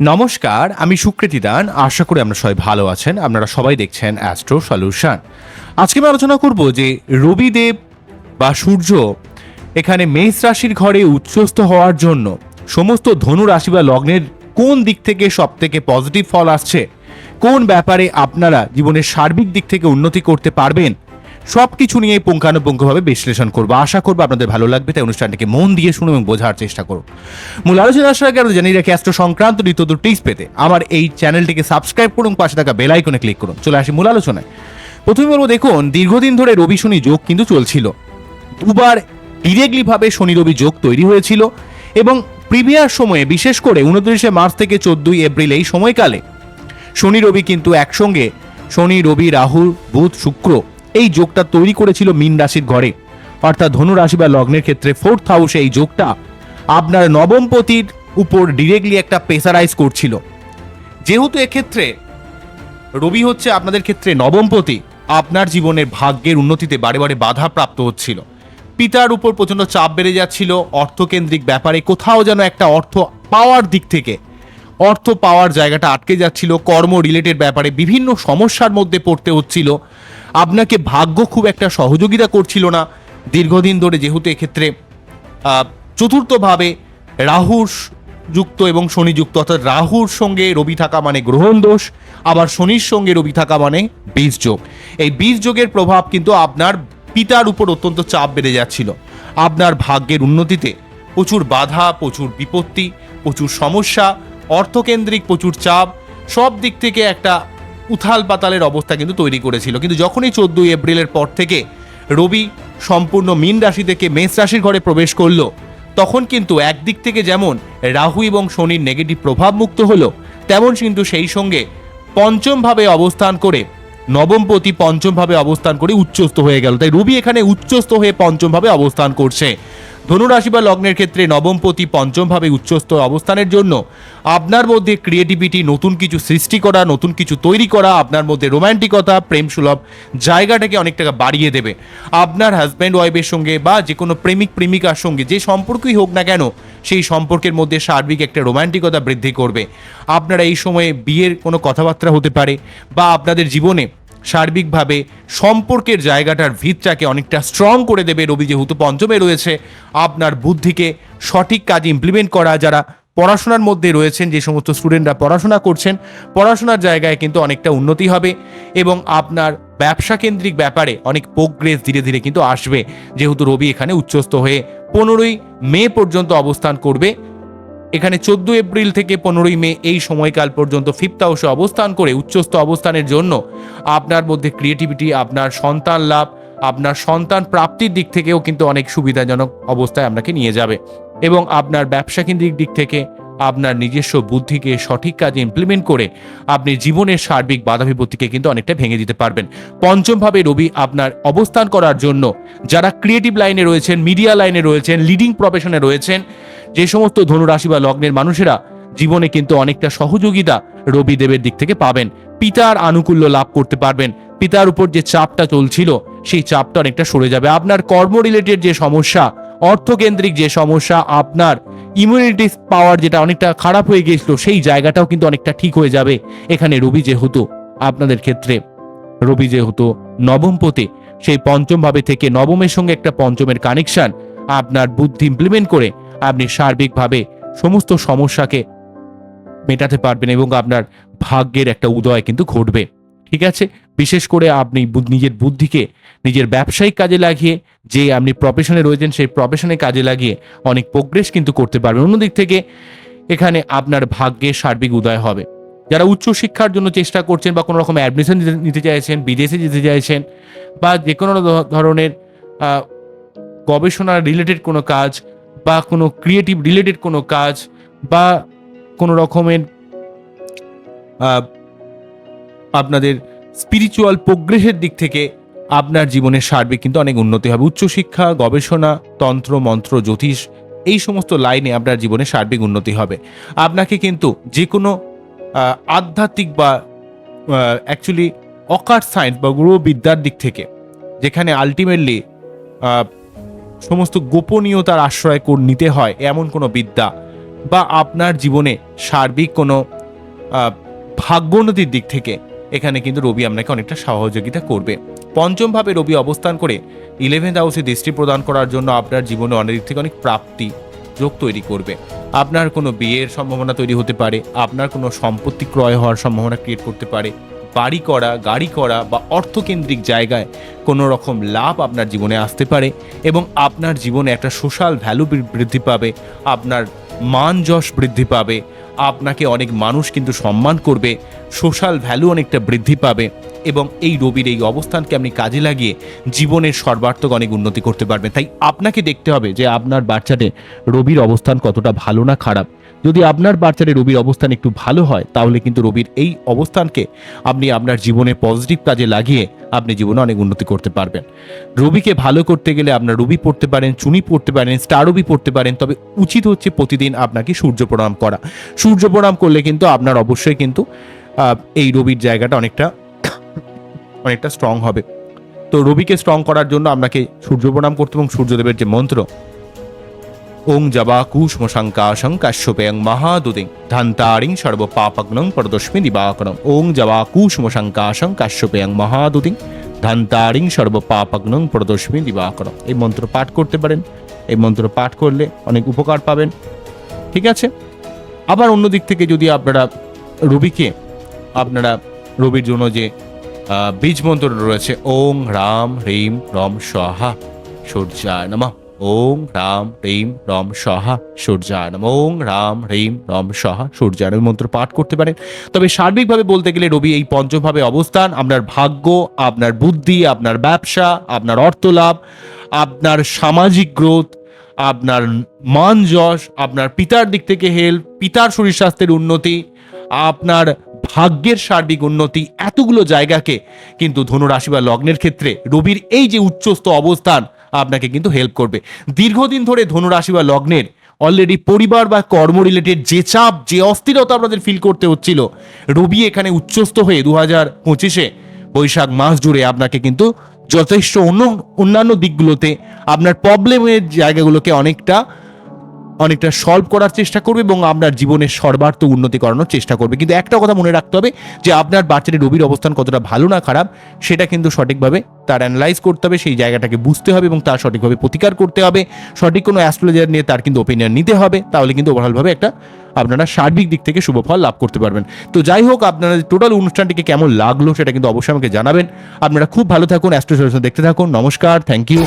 নমস্কার, আমি সুকৃতি দান। আশা করি আমরা সবাই ভালো আছেন। আপনারা সবাই দেখছেন অ্যাস্ট্রো সলিউশন আজকে আমি আলোচনা করব যে রবিদেব বা সূর্য এখানে মেষ রাশির ঘরে উচ্চস্থ হওয়ার জন্য সমস্ত ধনু রাশি বা লগ্নের কোন দিক থেকে সব থেকে পজিটিভ ফল আসছে, কোন ব্যাপারে আপনারা জীবনের সার্বিক দিক থেকে উন্নতি করতে পারবেন সব কিছু নিয়ে পুঙ্খানুপুঙ্খভাবে বিশ্লেষণ করব। আশা করব আপনাদের ভালো লাগবে, তাই অনুষ্ঠানটিকে মন দিয়ে শুনুন এবং বোঝার চেষ্টা করুন। মূল আলোচনা আসার আগে আপনাদের জানিয়ে রাখি অ্যাস্ট্রো সংক্রান্ত নিত্য টিপস পেতে আমার এই চ্যানেলটিকে সাবস্ক্রাইব করুন, পাশে থাকা বেল আইকনে ক্লিক করুন। চলে আসি মূল আলোচনায়। প্রথমে বলব, দেখুন, দীর্ঘদিন ধরে রবি শনি যোগ কিন্তু চলছিল। দুবার ডিরেক্টলি ভাবে শনি রবি যোগ তৈরি হয়েছিল এবং প্রিভিয়াস সময়ে, বিশেষ করে উনত্রিশে মার্চ থেকে চোদ্দই এপ্রিল এই সময়কালে, শনি রবি কিন্তু একসঙ্গে, শনি, রবি, রাহু, বুধ, শুক্র এই যোগটা তৈরি করেছিল মীন রাশির ঘরে। অর্থাৎ ধনু রাশি বা লগ্নের ক্ষেত্রে ফোর্থ হাউসে এই যোগটা আপনার নবমপতির উপর ডিরেক্টলি একটা প্রেসারাইজ করছিল। যেহেতু এক্ষেত্রে রবি হচ্ছে আপনাদের ক্ষেত্রে নবমপতি আপনার জীবনের ভাগ্যের উন্নতিতে বারে বারে বাধা প্রাপ্ত হচ্ছিল। পিতার উপর প্রচণ্ড চাপ বেড়ে যাচ্ছিল, অর্থকেন্দ্রিক ব্যাপারে কোথাও যেন একটা অর্থ পাওয়ার দিক থেকে। অর্থ পাওয়ার জায়গাটা আটকে যাচ্ছিল, কর্ম রিলেটেড ব্যাপারে বিভিন্ন সমস্যার মধ্যে পড়তে হচ্ছিল। আপনাকে ভাগ্য খুব একটা সহযোগিতা করছিল না। দীর্ঘদিন ধরে যেহেতু এক্ষেত্রে চতুর্থভাবে রাহুর যুক্ত এবং শনি যুক্ত, অর্থাৎ রাহুর সঙ্গে রবি থাকা মানে গ্রহণ দোষ, আবার শনির সঙ্গে রবি থাকা মানে বীজ যোগ। এই বীজ যোগের প্রভাব কিন্তু আপনার পিতার উপর অত্যন্ত চাপ বেড়ে যাচ্ছিল। আপনার ভাগ্যের উন্নতিতে প্রচুর বাধা, প্রচুর বিপত্তি, প্রচুর সমস্যা, অর্থকেন্দ্রিক প্রচুর চাপ, সব দিক থেকে একটা উথাল পাতালের অবস্থা কিন্তু তৈরি করেছিল। কিন্তু যখনই চোদ্দই এপ্রিলের পর থেকে রবি সম্পূর্ণ মীন রাশি থেকে মেষ রাশির ঘরে প্রবেশ করল, তখন কিন্তু একদিক থেকে যেমন রাহু এবং শনির নেগেটিভ প্রভাব মুক্ত হলো, তেমন কিন্তু সেই সঙ্গে পঞ্চমভাবে অবস্থান করে, নবমপতি পঞ্চমভাবে অবস্থান করে উচ্চস্থ হয়ে গেল। তাই রবি এখানে উচ্চস্থ হয়ে পঞ্চমভাবে অবস্থান করছে। ধনুরাশি বা লগ্নের ক্ষেত্রে নবমপতি পঞ্চমভাবে উচ্চস্থ অবস্থানের জন্য আপনার মধ্যে ক্রিয়েটিভিটি নতুন কিছু সৃষ্টি করা, নতুন কিছু তৈরি করা, আপনার মধ্যে রোমান্টিকতা প্রেম সুলভ জায়গাটাকে অনেক টাকা বাড়িয়ে দেবে। আপনার হাজব্যান্ড ওয়াইফের সঙ্গে বা যে কোনো প্রেমিক, প্রেমিকার সঙ্গে যে সম্পর্কই হোক না কেন, সেই সম্পর্কের মধ্যে সার্বিক একটা রোমান্টিকতা বৃদ্ধি করবে। আপনারা এই সময়ে বিয়ের কোনো কথাবার্তা হতে পারে বা আপনাদের জীবনে সার্বিকভাবে সম্পর্কের জায়গাটার ভিতটাকে অনেকটা স্ট্রং করে দেবে রবি যেহেতু পঞ্চমে রয়েছে। আপনার বুদ্ধিকে সঠিক কাজ ইমপ্লিমেন্ট করা, যারা পড়াশোনার মধ্যে রয়েছেন, যে সমস্ত স্টুডেন্টরা পড়াশোনা করছেন, পড়াশোনার জায়গায় কিন্তু অনেকটা উন্নতি হবে এবং আপনার ব্যবসা কেন্দ্রিক ব্যাপারে অনেক প্রোগ্রেস ধীরে ধীরে কিন্তু আসবে। যেহেতু রবি এখানে উচ্চস্থ হয়ে পনেরোই মে পর্যন্ত অবস্থান করবে। এখানে চোদ্দ এপ্রিল থেকে পনেরোই মে এই সময়কাল পর্যন্ত ফিফথ হাউসে অবস্থান করে উচ্চস্থ অবস্থানের জন্য আপনার মধ্যে ক্রিয়েটিভিটি আপনার সন্তান লাভ, আপনার সন্তান প্রাপ্তির দিক থেকেও কিন্তু অনেক সুবিধাজনক অবস্থায় আপনাকে নিয়ে যাবে। এবং আপনার ব্যবসা কেন্দ্রিক দিক থেকে আপনার নিজস্ব বুদ্ধিকে সঠিক কাজে ইমপ্লিমেন্ট করে আপনি জীবনের সার্বিক বাধা বিপত্তিকে কিন্তু অনেকটা ভেঙে দিতে পারবেন। পঞ্চমভাবে রবি, আপনার অবস্থান করার জন্য যারা ক্রিয়েটিভ লাইনে রয়েছেন মিডিয়া লাইনে রয়েছেন লিডিং প্রফেশনে রয়েছেন যে সমস্ত ধনুরাশি বা লগ্নের মানুষেরা জীবনে কিন্তু অনেকটা সহযোগিতা রবি দেবের দিক থেকে পাবেন। পিতার আনুকূল্য লাভ করতে পারবেন। পিতার উপর যে চাপটা চলছিল, সেই চাপটা অনেকটা সরে যাবে। আপনার কর্ম রিলেটেড যে সমস্যা, অর্থকেন্দ্রিক যে সমস্যা, আপনার ইমিউনিটি পাওয়ার যেটা অনেকটা খারাপ হয়ে গিয়েছিল, সেই জায়গাটাও কিন্তু অনেকটা ঠিক হয়ে যাবে। এখানে রবি যেহেতু আপনাদের ক্ষেত্রে, রবি যেহেতু নবমপতি সেই পঞ্চম ভাবে থেকে নবমের সঙ্গে একটা পঞ্চমের কানেকশন আপনার বুদ্ধি ইমপ্লিমেন্ট করে আপনি সার্বিকভাবে সমস্ত সমস্যাকে মেটাতে পারবেন এবং আপনার ভাগ্যের একটা উদয় কিন্তু ঘটবে। ঠিক আছে? বিশেষ করে আপনি নিজের বুদ্ধিকে নিজের ব্যবসায়িক কাজে লাগিয়ে, যে আপনি প্রফেশনে রয়েছেন, সেই প্রফেশনে কাজে লাগিয়ে অনেক প্রোগ্রেস কিন্তু করতে পারবেন। অন্যদিক থেকে এখানে আপনার ভাগ্যে সার্বিক উদয় হবে। যারা উচ্চশিক্ষার জন্য চেষ্টা করছেন বা কোনো রকম অ্যাডমিশন নিতে চাইছেন, বিদেশে যেতে চাইছেন বা যে কোনো ধরনের গবেষণা রিলেটেড কোনো কাজ বা কোনো ক্রিয়েটিভ রিলেটেড কোনো কাজ বা কোনো রকমের আপনাদের স্পিরিচুয়াল প্রোগ্রেসের দিক থেকে আপনার জীবনের সার্বিক কিন্তু অনেক উন্নতি হবে। উচ্চশিক্ষা, গবেষণা, তন্ত্র, মন্ত্র, জ্যোতিষ এই সমস্ত লাইনে আপনার জীবনে সার্বিক উন্নতি হবে। আপনাকে কিন্তু যে কোনো আধ্যাত্মিক বা অ্যাকচুয়ালি অকার সায়েন্স বা গ্রহবিদ্যার দিক থেকে যেখানে আলটিমেটলি সমস্ত গোপনীয়তার আশ্রয় নিতে হয় এমন কোনো বিদ্যা বা আপনার জীবনে সার্বিক কোনো ভাগ্যোন্নতির দিক থেকে এখানে কিন্তু রবি আপনাকে অনেকটা সহযোগিতা করবে। পঞ্চমভাবে রবি অবস্থান করে ইলেভেন্থ হাউসে দৃষ্টি প্রদান করার জন্য আপনার জীবনে অনেক দিক থেকে অনেক প্রাপ্তি যোগ তৈরি করবে। আপনার কোনো বিয়ের সম্ভাবনা তৈরি হতে পারে, আপনার কোনো সম্পত্তি ক্রয় হওয়ার সম্ভাবনা ক্রিয়েট করতে পারে বাড়ি করা, গাড়ি করা বা অর্থকেন্দ্রিক জায়গায় কোনো রকম লাভ আপনার জীবনে আসতে পারে এবং আপনার জীবনে একটা সোশ্যাল ভ্যালু বৃদ্ধি পাবে, আপনার মান যশ বৃদ্ধি পাবে, আপনাকে অনেক মানুষ কিন্তু সম্মান করবে, সোশ্যাল ভ্যালু অনেকটা বৃদ্ধি পাবে এবং এই রবির এই অবস্থানকে আপনি কাজে লাগিয়ে জীবনের সর্বার্থক অনেক উন্নতি করতে পারবেন। তাই আপনাকে দেখতে হবে যে আপনার বাচ্চাতে রবির অবস্থান কতটা ভালো না খারাপ। যদি আপনার বাচ্চারে রবির অবস্থান একটু ভালো হয়, তাহলে কিন্তু রবির এই অবস্থানকে আপনি আপনার জীবনে পজিটিভ কাজে লাগিয়ে আপনি জীবনে অনেক উন্নতি করতে পারবেন। রবিকে ভালো করতে গেলে আপনার রবি পড়তে পারেন, চুনি পড়তে পারেন স্টার রবি পড়তে পারেন, তবে উচিত হচ্ছে প্রতিদিন আপনাকে সূর্য প্রণাম করা। সূর্য প্রণাম করলে কিন্তু আপনার অবশ্যই কিন্তু এই রবির জায়গাটা অনেকটা অনেকটা স্ট্রং হবে। তো রবিকে স্ট্রং করার জন্য আপনাকে সূর্য প্রণাম করতে এবং সূর্যদেবের যে মন্ত্র ওং জবা কুষ্ম শঙ্কাশং কাশ্যপেয়ং মহাদুদিং ধান্তারিং সর্ব পাপগ্নং পরদস্মি দিবাকরং ওং জবা কুষ্ম শঙ্কাশং কাশ্যপেয়ং মহাদুদিং ধান্তারিং সর্ব পাপগ্নং পরদস্মি দিবাকরং এই মন্ত্র পাঠ করতে পারেন। এই মন্ত্র পাঠ করলে অনেক উপকার পাবেন। ঠিক আছে? আবার অন্য দিক থেকে যদি আপনারা রবিকে, আপনারা রবির জন্য যে বীজ মন্ত্র রয়েছে ওং রাম হ্রিম রম স্বাহা সূর্যায় নমঃ। ওং রাম রম স্বাহা সূর্যায় নমঃ। ওং রাম হ্রিম রম স্বাহা সূর্যায় মন্ত্র পাঠ করতে পারেন। তবে সার্বিকভাবে বলতে গেলে রবি এই পঞ্চমভাবে অবস্থান। আপনার ভাগ্য, আপনার বুদ্ধি, আপনার ব্যবসা, আপনার অর্থলাভ, আপনার সামাজিক গ্রোথ, আপনার মান যশ, আপনার পিতার দিক থেকে হেল্প, পিতার শরীর স্বাস্থ্যের উন্নতি, আপনার ভাগ্যের সার্বিক উন্নতি, এতগুলো জায়গাকে কিন্তু ধনুরাশি বা লগ্নের ক্ষেত্রে রবির এই যে উচ্চস্থ অবস্থান আপনাকে কিন্তু হেল্প করবে। দীর্ঘদিন ধরে ধনুরাশি বা লগ্নের অলরেডি পরিবার বা কর্ম রিলেটেড যে চাপ, যে অস্থিরতা আপনাদের ফিল করতে হচ্ছিল, রবি এখানে উচ্চস্থ হয়ে দু হাজার পঁচিশে বৈশাখ মাস জুড়ে আপনাকে কিন্তু যথেষ্ট অন্য অন্যান্য দিকগুলোতে আপনার প্রবলেমের জায়গাগুলোকে অনেকটা অনেকটা সলভ করার চেষ্টা করবে এবং আপনার জীবনের সর্বার্থ উন্নতি করানোর চেষ্টা করবে। কিন্তু একটা কথা মনে রাখতে হবে যে আপনার বাচ্চাটির রবির অবস্থান কতটা ভালো না খারাপ, সেটা কিন্তু সঠিকভাবে তার অ্যানালাইজ করতে হবে, সেই জায়গাটাকে বুঝতে হবে এবং তার সঠিকভাবে প্রতিকার করতে হবে। সঠিক কোনো অ্যাস্ট্রোলজার নিয়ে তার কিন্তু ওপিনিয়ন নিতে হবে, তাহলে কিন্তু ওভারঅলভাবে একটা আপনারা সার্বিক দিক থেকে শুভ ফল লাভ করতে পারবেন। তো যাই হোক, আপনারা টোটাল অনুষ্ঠানটিকে কেমন লাগল সেটা কিন্তু অবশ্যই আমাকে জানাবেন। আপনারা খুব ভালো থাকুন অ্যাস্ট্রো দেখতে থাকুন, নমস্কার থ্যাংক ইউ